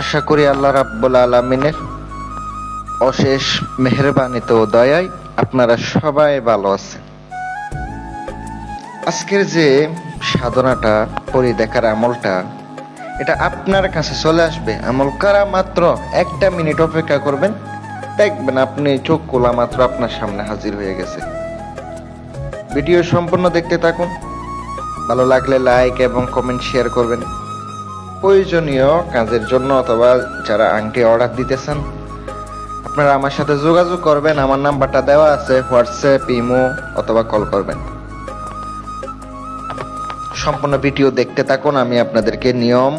আশা করি আল্লাহ রাব্বুল আলমিনের অশেষ মেহরবানিতে ও দয়ায় আপনারা সবাই ভালো আছেন। আজকের যে সাধনাটা পরি দেখার আমলটা, এটা আপনার কাছে চলে আসবে। আমল করা মাত্র একটা মিনিট অপেক্ষা করবেন। দেখবেন আপনি চোখ খোলা মাত্র আপনার সামনে হাজির হয়ে গেছে। ভিডিও সম্পূর্ণ দেখতে থাকুন। ভালো লাগলে লাইক এবং কমেন্ট শেয়ার করবেন। প্রয়োজনীয় কাজের জন্য অথবা যারা আংটি অর্ডার দিতেছেন, আপনারা আমার সাথে যোগাযোগ করবেন। আমার নাম্বারটা দেওয়া আছে, হোয়াটসঅ্যাপ, ইমো অথবা কল করবেন। সম্পূর্ণ ভিডিও দেখতে থাকুন, আমি আপনাদেরকে নিয়ম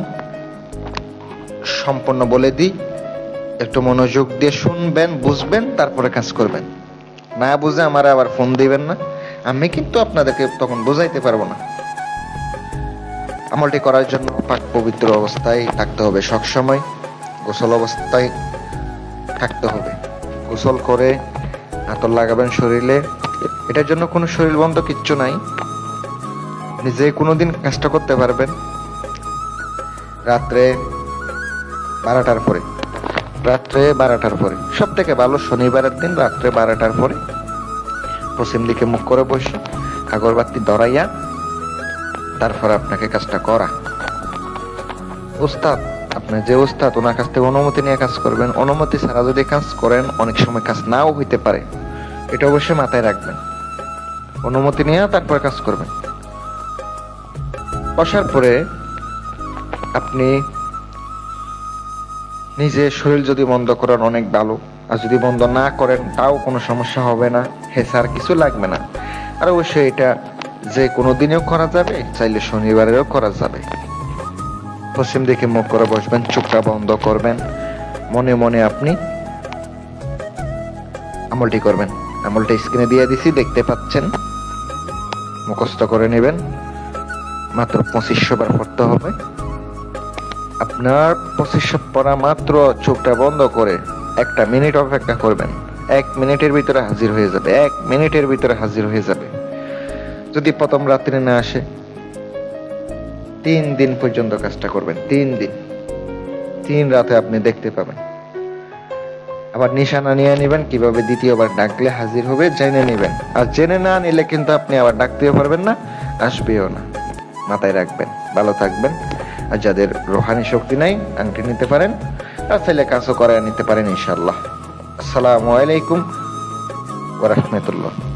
সম্পূর্ণ বলে দিই। একটু মনোযোগ দিয়ে শুনবেন, বুঝবেন, তারপরে কাজ করবেন। না বুঝে আমার আবার ফোন দিবেন না। আমি কিন্তু আপনাদেরকে তখন বোঝাইতে পারব না। আমলটি করার জন্য পাক পবিত্র অবস্থায় থাকতে হবে সবসময়, গোসল অবস্থায় থাকতে হবে। গোসল করে আতর লাগাবেন শরীরে। এটার জন্য কোনো শরীর বন্ধ কিচ্ছু নাই। যে কোনো দিন কাজটা করতে পারবেন। রাত্রে বারোটার পরে, রাত্রে বারোটার পরে সব থেকে ভালো শনিবারের দিন রাত্রে বারোটার পরে। পশ্চিম দিকে মুখ করে বসে, আগরবাতি ধরাইয়া তারপর আপনাকে কাজটা করা। উস্তাদ আপনি যে উস্তাদ ওনার কাছ থেকে অনুমতি নিয়ে কাজ করবেন। অনুমতি ছাড়া যদি কাজ করেন, অনেক সময় কাজ নাও হইতে পারে। এটা অবশ্যই মাথায় রাখবেন। অনুমতি নিয়ে তারপর কাজ করবেন। বসার পরে আপনি নিজে শরীর যদি বন্ধ করেন অনেক ভালো, আর যদি বন্ধ না করেন, তাও কোনো সমস্যা হবে না। হেসার কিছু লাগবে না। আর অবশ্যই এটা যে কোনো দিনেও করা যাবে, চাইলে শনিবারেও করা যাবে। পশ্চিম দিকে মুখ করে বসবেন, চোখটা বন্ধ করবেন। মনে মনে আপনি আমলটি করবেন। আমলটা স্ক্রিনে দিয়ে দিছি, দেখতে পাচ্ছেন। মুখস্থ করে নেবেন। মাত্র পঁচিশশো বার পড়তে হবে। আপনার পঁচিশশো পড়া মাত্র চোখটা বন্ধ করে একটা মিনিট অপেক্ষা করবেন। এক মিনিটের ভিতরে হাজির হয়ে যাবে, এক মিনিটের ভিতরে হাজির হয়ে যাবে। যদি প্রথম রাত্রে না আসে, তিন দিন পর্যন্ত কাজটা করবেন, তিন দিন। তিন রাতে আপনি দেখতে পাবেন। আবার নিশানা নিয়ে নেবেন, কীভাবে দ্বিতীয়বার ডাকলে হাজির হবে জেনে নেবেন। আর জেনে না নিলে কিন্তু আপনি আবার ডাকতেও পারবেন না, আসবেও না। মাথায় রাখবেন, ভালো থাকবেন। আর যাদের রোহানি শক্তি নাই, আংটি নিতে পারেন, আর ছেলে কাজও করে নিতে পারেন ইনশাল্লাহ আসসালামু আলাইকুম ওরহমতুল্লাহ